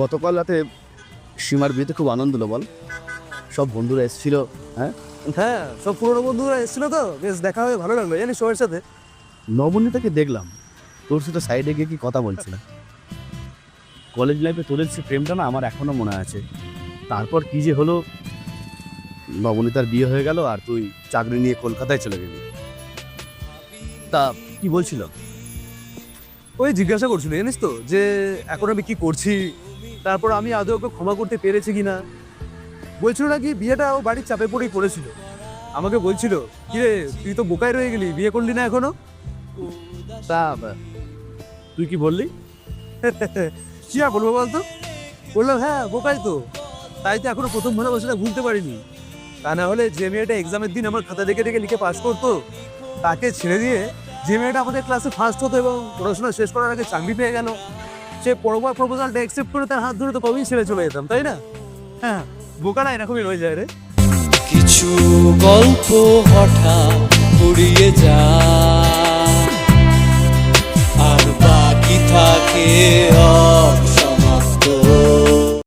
গতকাল রাতে সীমার বিয়েতে খুব আনন্দ হলো বল। সব বন্ধুরা এসেছিল হ্যাঁ? হ্যাঁ সব পুরোনো বন্ধুরা এসেছিল তো। বেশ দেখা হয়ে ভালো লাগল। জানিস সবার সাথে? নবনীতাকে দেখলাম। তোর সাথে সাইডে গিয়ে কি কথা বলছিল কলেজ লাইফে তোদের সে প্রেমটা না আমার এখনও মনে আছে। তারপর কি যে হলো? নবনীতার বিয়ে হয়ে গেল আর তুই চাকরি নিয়ে কলকাতায় চলে গেলি। তা কি বলছিল? ওই জিজ্ঞাসা করছিল জানিস তো যে এখন আমি কি করছি? তারপর আমি আদৌ ওকে ক্ষমা করতে পেরেছি কিনা? বলছিল নাকি বিয়েটা ও বাড়ির চাপে পড়েই করেছিল। আমাকে বলছিল কিরে তুই তো বোকায় রয়ে গেলি বিয়ে করলি না এখনও? তা তুই কি বললি? কি আর বলব বলতো? বললাম হ্যাঁ বোকাই তো। তাই তো এখনও প্রথম ভালোবাসাটা ভুলতে পারিনি। তা না হলে যে মেয়েটা এক্সামের দিন আমার খাতা দেখে দেখে লিখে পাস করতো তাকে ছেড়ে দিয়ে যে মেয়েটা আমাদের ক্লাসে ফার্স্ট হতো এবং পড়াশোনা শেষ করার আগে চাকরি পেয়ে গেল সে পরবার প্রপোজালটা অ্যাকসেপ্ট করে তার হাত ধরে তো কবেই ছেড়ে চলে যেতাম, তাই না? হ্যাঁ বুকা নাই না, এরকমই রয়ে যায় রে। কিছু গল্প হঠাৎ পুড়িয়ে যা আর বাকি থাকে